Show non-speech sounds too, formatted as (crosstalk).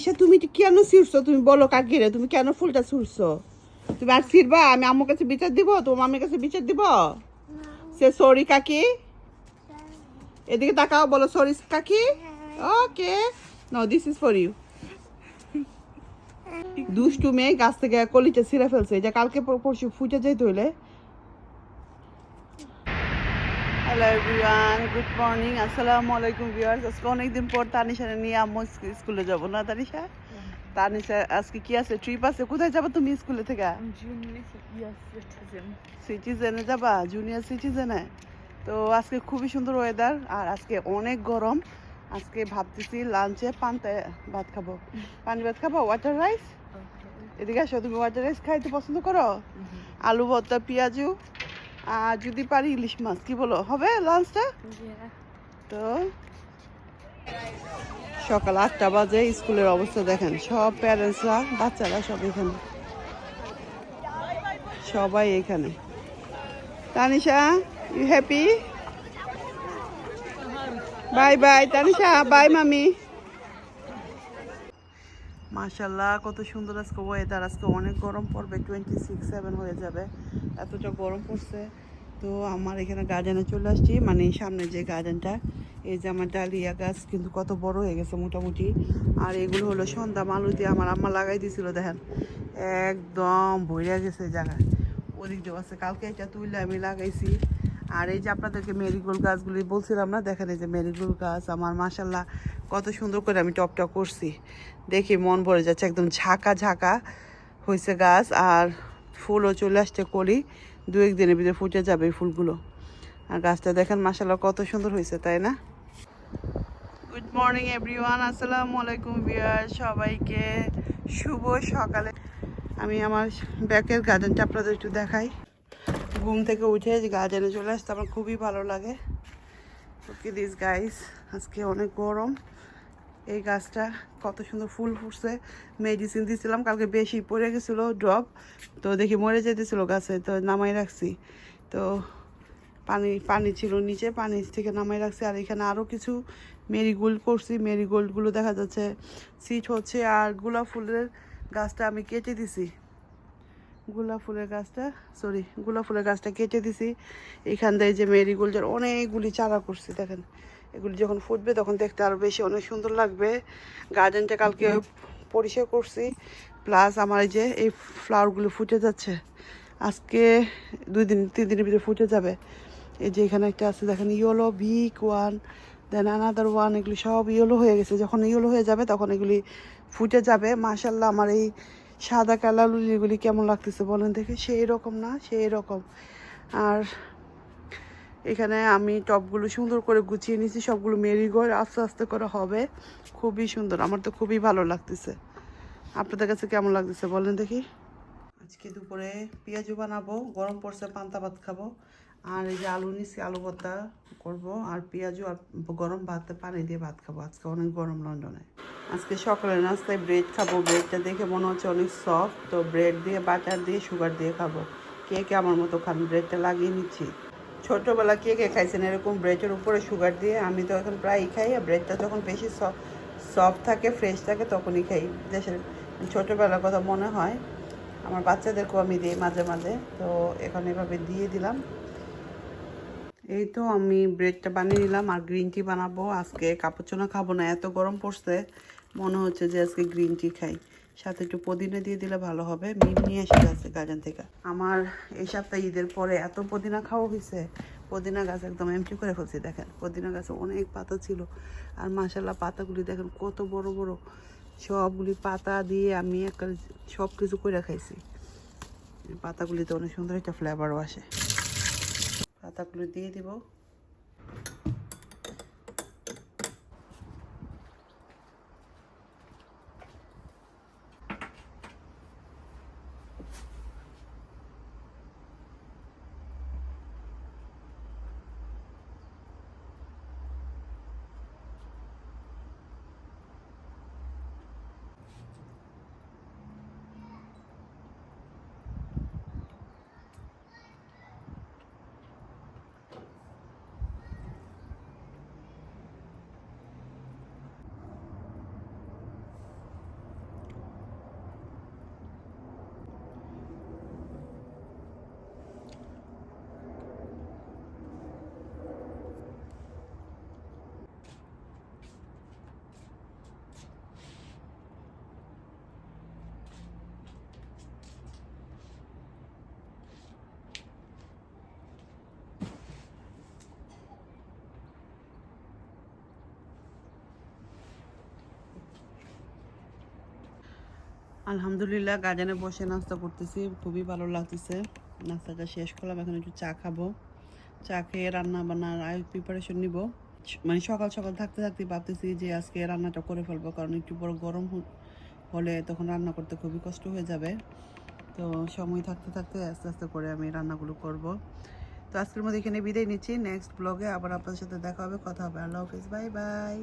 তানিশা তুমি কেন ছিড়ছো? তুমি বলো কাকি রে তুমি কেন ফুলটা ছুড়ছো? তুমি আর ছিড়বা? আমি আম্মুর কাছে বিচার দিব? তোমার মামির কাছে বিচার দিব? সে সরি কাকি? এদিকে তাকাও, বলো সরি কাকি? Okay no this is for you দুষ্টু মেয়ে গাছ থেকে কলিটা ছিঁড়ে ফেলছে। যে কালকে পর- পরশু ফুটে যেতে হইলে হ্যালো এভরিওয়ান গুড মর্নিং আসসালামু আলাইকুম ভিউয়ার্স আজকে অনেকদিন পর তানিশারে নিয়ে আম্মু স্ক- স্কুলে যাব না তানিশা? তানিশা আজকে কি আছে? ট্রিপ আছে। কোথায় যাব তুমি স্কুলে থেকে. সিটিজেনে যাবা? জুনিয়র সিটিজেনে তো আজকে খুবই সুন্দর ওয়েদার আর আজকে অনেক গরম। আজকে ভাবতেছি লাঞ্চে পান্তা ভাত খাব। (laughs) পানি ভাত খাব? ওয়াটার রাইস এদিকে আসো তুমি ওয়াটার রাইস খাইতে পছন্দ করো? আলু ভর্তা পেঁয়াজু? আর যদি পারি ইলিশ মাছ কি বলো? হবে লাঞ্চটা তো সকাল আটটা বাজে স্কুলের অবস্থা দেখেন সব প্যারেন্টসরা বাচ্চারা সব এখানে। সবাই এখানে। Tanisha you happy bye bye Tanisha bye মামি। মাশাল্লাহ কত সুন্দর আজকে ওয়েদার আজকে অনেক গরম পড়বে টোয়েন্টি সিক্স সেভেন হয়ে যাবে। এতটা গরম পড়ছে। তো আমার এখানে গার্ডেনে চলে আসছি মানে সামনে যে গার্ডেনটা এই যে আমার ডালিয়া গাছ কিন্তু কত বড় হয়ে গেছে মোটামুটি। আর এগুলো হলো সন্ধ্যা মালুতি, আমার আম্মা লাগাই দিয়েছিল দেখেন। একদম ভইরা গেছে জায়গায়। ওদিক দিয়ে আছে, কালকে এটা তুললে আমি লাগাইছি। আর এই যে আপনাদেরকে মেরিগোল্ড গাছগুলি বলছিলাম না, দেখেন এই যে মেরিগোল্ড গাছ, আমার মাসাল্লাহ কত সুন্দর করে আমি টপটা করছি। দেখি মন ভরে যাচ্ছে একদম ঝাঁকা ঝাঁকা হয়েছে গাছ আর ফুলও চলে আসছে কলি। দু এক দিনের ভিতরে ফুটে যাবে এই ফুলগুলো। আর গাছটা দেখেন মাসাল্লাহ কত সুন্দর হয়েছে তাই না? গুড মর্নিং এভরিওয়ান আসসালামু আলাইকুম বিয়ার সবাইকে শুভ সকালে। আমি আমার ব্যাকের গার্ডেনটা আপনাদের একটু দেখাই। ঘুম থেকে উঠে গার্ডেনে চলে আসতে আমার খুবই ভালো লাগে। ওকে দিস গাইস আজকে অনেক গরম। এই গাছটা কত সুন্দর ফুল ফুটছে। মেডিসিন দিয়েছিলাম কালকে বেশি পড়ে গেছিল ড্রপ তো দেখি মরে যেতেছিলো গাছে, তো নামাই রাখছি। তো পানি পানি ছিল নিচে, পানি থেকে নামাই রাখছি। আর এখানে আরও কিছু মেরিগোল্ড করছি। মেরিগোল্ডগুলো দেখা যাচ্ছে সিট হচ্ছে, আর গোলাপ ফুলের গাছটা আমি কেটে দিছি। গোলাপ ফুলের গাছটা সরি গোলাপ ফুলের গাছটা কেটে দিছি। এখান থেকে যে মেরিগোল্ডের অনেকগুলি চারা করছি দেখেন। এগুলি যখন ফুটবে তখন দেখতে আরও বেশি অনেক সুন্দর লাগবে। গার্ডেনটা কালকে পরিষ্কার করছি প্লাস আমার এই যে এই ফ্লাওয়ারগুলো ফুটে যাচ্ছে আজকে দুই দিন তিন দিনের ভিতরে ফুটে যাবে। এই যে এখানে একটা আছে দেখেন yellow big one then another one এগুলি সব ইয়েলো হয়ে গেছে। যখন ইয়েলো হয়ে যাবে তখন এগুলি ফুটে যাবে। মাশাল্লাহ আমার এই সাদা কালার লুলিগুলি কেমন লাগতেছে বলেন দেখে? সেই রকম না, সেই রকম। আর এখানে আমি টপগুলো সুন্দর করে গুছিয়ে নিয়েছি, সবগুলো মেরিগোল্ড, আস্তে আস্তে করে হবে। খুবই সুন্দর, আমার তো খুবই ভালো লাগতেছে। আপনাদের কাছে কেমন লাগতেছে বলেন দেখি। আজকে দুপুরে পেঁয়াজু বানাবো, গরম পড়ছে, পান্তা ভাত খাব। আর এই যে আলু নিচ্ছি আলু ভর্তা করব। আর পেঁয়াজু আর গরম ভাতে পানি দিয়ে ভাত খাব। আজকে অনেক গরম লন্ডনে। আজকে সকালে নাস্তায় ব্রেড খাব। ব্রেডটা দেখে মনে হচ্ছে অনেক সফট তো ব্রেড দিয়ে বাটার দিয়ে সুগার দিয়ে খাব। কে কে আমার মতো খান? ব্রেডটা লাগিয়ে নিচ্ছি। ছোটোবেলা কে কে খাইছেন এরকম ব্রেডের উপরে সুগার দিয়ে? আমি তো এখন প্রায়ই খাই। আর ব্রেডটা যখন বেশি সফট থাকে ফ্রেশ থাকে, তখনই খাই। দেশের ছোটোবেলার কথা মনে হয়। আমার বাচ্চাদেরকেও আমি দিই মাঝে মাঝে। তো এখন এভাবে দিয়ে দিলাম। এই তো আমি ব্রেডটা বানিয়ে নিলাম। আর গ্রিন টি বানাবো। আজকে কাপড়চোনা খাব না। এত গরম পড়ছে। মনে হচ্ছে যে আজকে গ্রিন টি খাই। সাথে একটু পুদিনা দিয়ে দিলে ভালো হবে। মিম নিয়ে এসে গেছে গার্ডেন থেকে। আমার এই সপ্তাহে ঈদের পরে এত পুদিনা খাওয়া হয়েছে। পুদিনা গাছ একদম এমটি করে ফেলছি, দেখেন। পুদিনা গাছে অনেক পাতা ছিল। আর মাসাল্লাহ পাতাগুলি দেখেন কত বড় বড়। সবগুলি পাতা দিয়ে আমি একটা সব কিছু করে খাইছি। পাতাগুলিতে অনেক সুন্দর একটা ফ্লেভারও আসে। পাতাগুলি দিয়ে দিব। আলহামদুলিল্লাহ, গার্ডেনে বসে নাস্তা করতেছি। খুবই ভালো লাগতেছে। নাস্তাটা শেষ করলাম, এখন একটু চা খাব। চা খেয়ে রান্না বান্নার আয় প্রিপারেশন নিব। মানে সকাল সকাল থাকতে থাকতে ভাবতেছি যে আজকে রান্নাটা করে ফেলব, কারণ একটু বড় গরম হলে তখন রান্না করতে খুবই কষ্ট হয়ে যাবে। তো সময় থাকতে থাকতে আস্তে আস্তে করে আমি রান্নাগুলো করব। তো আজকের মধ্যে এখানে বিদায় নিচ্ছি। নেক্সট ব্লগে আবার আপনাদের সাথে দেখা হবে, কথা হবে। আল্লাহ হাফিজ বাই বাই